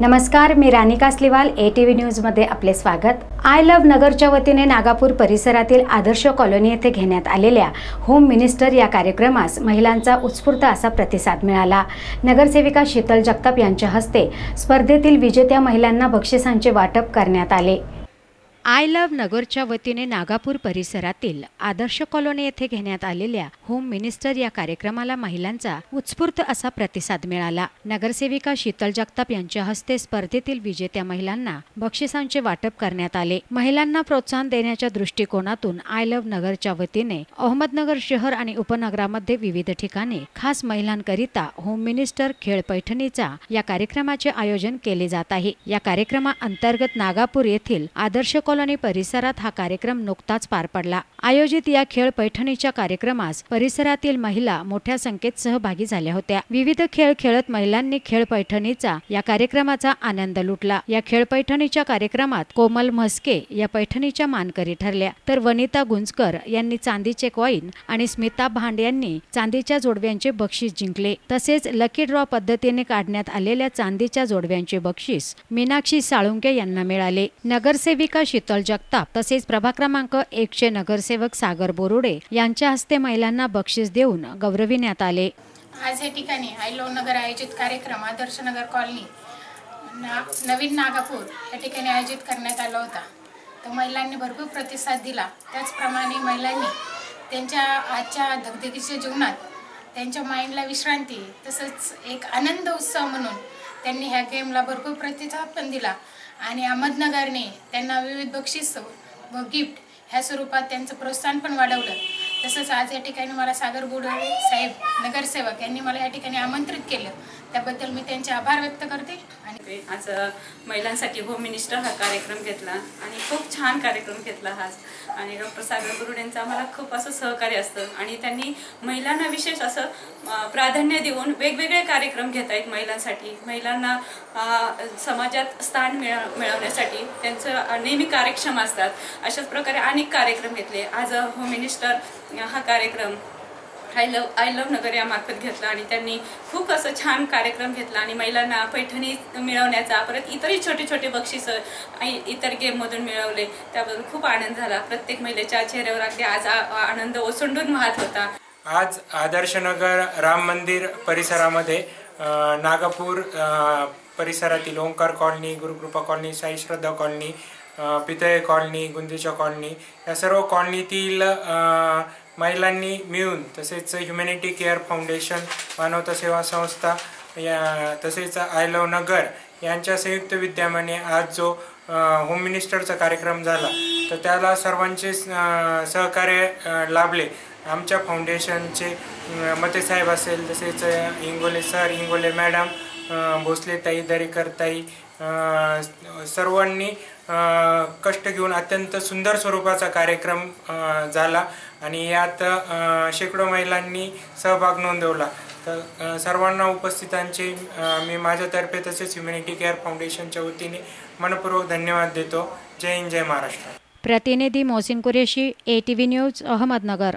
नमस्कार मी Ranika Sliwal A T V न्यूजमध्ये आपले स्वागत. आय लव्ह नगरच्या वतीने नागापूर परिसरातील आदर्श कॉलनी येथे घेण्यात आलेल्या होम मिनिस्टर या कार्यक्रमास महिलांचा उत्स्फूर्त असा प्रतिसाद मिळाला. नगरसेविका शीतल जगताप यांच्या हस्ते स्पर्धेतील विजेत्या महिलांना बक्षिसांचे वाटप करण्यात आले. आय लव्ह नगरच्या वतीने नागापूर परिसरातील आदर्श कॉलनी येथे घेण्यात आलेल्या होम मिनिस्टर या कार्यक्रमाला महिलांचा उत्स्फूर्त असा प्रतिसाद मिळाला. नगरसेविका शीतल जगताप यांच्या हस्ते स्पर्धेतील विजेत्या महिलांना बक्षिसांचे वाटप करण्यात आले. महिलांना प्रोत्साहन देण्याच्या दृष्टिकोनातून आय लव्ह नगरच्या वतीने अहमदनगर शहर आणि उपनगरामध्ये विविध ठिकाणी खास महिलांकरिता होम मिनिस्टर खेळ पैठणीचा या कार्यक्रमाचे आयोजन केले जात आहे. या कार्यक्रमाअंतर्गत नागापूर येथील आदर्श कॉलनी परिसरात हा कार्यक्रम नुकताच पार पडला. आयोजित या खेळ पैठणीच्या कार्यक्रमास परिसरातील महिला मोठ्या संख्येत सहभागी झाल्या होत्या. विविध खेळ खेळत महिलांनी खेळ पैठणीचा या कार्यक्रमाचा आनंद लुटला. या खेळ पैठणीच्या कार्यक्रमात कोमल म्हस्के या पैठणीच्या मानकरी ठरल्या. तर वनिता गुंजकर यांनी चांदीचे कॉईन आणि स्मिता भांड यांनी चांदीच्या जोडव्यांचे बक्षीस जिंकले. तसेच लकी ड्रॉ पद्धतीने काढण्यात आलेल्या चांदीच्या जोडव्यांचे बक्षीस मीनाक्षी साळुंके यांना मिळाले. नगरसेविका शीतल जगताप तसेच प्रभाग क्रमांक एकशे नगरसेवक सागर बोरुडे यांच्या हस्ते महिलांना बक्षीस देऊन गौरविण्यात आले. आज या ठिकाणी आयलो नगर आयोजित कार्यक्रम आदर्श नगर कॉलनी ना नवीन नागापूर या ठिकाणी आयोजित करण्यात आला होता. तर महिलांनी भरपूर प्रतिसाद दिला. त्याचप्रमाणे महिलांनी त्यांच्या आजच्या धगधगीच्या जीवनात त्यांच्या माइंडला विश्रांती तसंच एक आनंद उत्सव म्हणून त्यांनी ह्या गेमला भरपूर प्रतिसाद पण दिला. आणि अहमदनगरने त्यांना विविध बक्षीस व गिफ्ट ह्या स्वरूपात त्यांचं प्रोत्साहन पण वाढवलं. तसंच आज या ठिकाणी मला सागर बोडळे साहेब नगरसेवक यांनी मला या ठिकाणी आमंत्रित केलं. त्याबद्दल मी त्यांचे आभार व्यक्त करते. आणि आज महिलांसाठी होम मिनिस्टर हा कार्यक्रम घेतला आणि खूप छान कार्यक्रम घेतला हा. आणि डॉक्टर सागर गुरुडेंचं आम्हाला खूप असं सहकार्य असतं आणि त्यांनी महिलांना विशेष असं प्राधान्य देऊन वेगवेगळे कार्यक्रम घेत आहेत महिलांसाठी. महिलांना समाजात स्थान मिळ मिळवण्यासाठी त्यांचं नेहमी कार्यक्षम असतात. अशाच प्रकारे अनेक कार्यक्रम घेतले. आज होम मिनिस्टर हा कार्यक्रम I love I love Nagar यामार्फत घेतला आणि त्यांनी खूप असं छान कार्यक्रम घेतला आणि महिलांना पैठणी मिळवण्याचा परत इतरही छोटे छोटे बक्षीस इतर गेममधून मिळवले. त्याबद्दल खूप आनंद झाला. प्रत्येक महिलेच्या चेहऱ्यावर अगदी आज आनंद ओसंडून वाहत होता. आज आदर्शनगर राम मंदिर परिसरामध्ये नागपूर नागापूर परिसरातील Omkar colony Gurukrupa colony Sai Shraddha colony Pitale colony गुंदीच्या colony या सर्व कॉलनीतील महिलांनी मिळून तसेच ह्युमॅनिटी केअर फाउंडेशन मानवता सेवा संस्था या तसेच आय लव नगर यांच्या संयुक्त विद्यमाने आज जो होम मिनिस्टरचा कार्यक्रम झाला तर त्याला सर्वांचे सहकार्य लाभले. आमच्या फाउंडेशनचे मते साहेब असेल तसेच इंगोले सर इंगोले मॅडम भोसलेताई दरेकरताई सर्वांनी कष्ट घेऊन अत्यंत सुंदर स्वरूपाचा कार्यक्रम झाला आणि यात शेकडो महिलांनी सहभाग नोंदवला. तर सर्वांना उपस्थितांचे मी माझ्यातर्फे तसेच ह्युमॅनिटी केअर फाउंडेशनच्या वतीने मनपूर्वक धन्यवाद देतो. जय हिंद जय महाराष्ट्र. प्रतिनिधी Mohsin Qureshi A T V news Ahmednagar.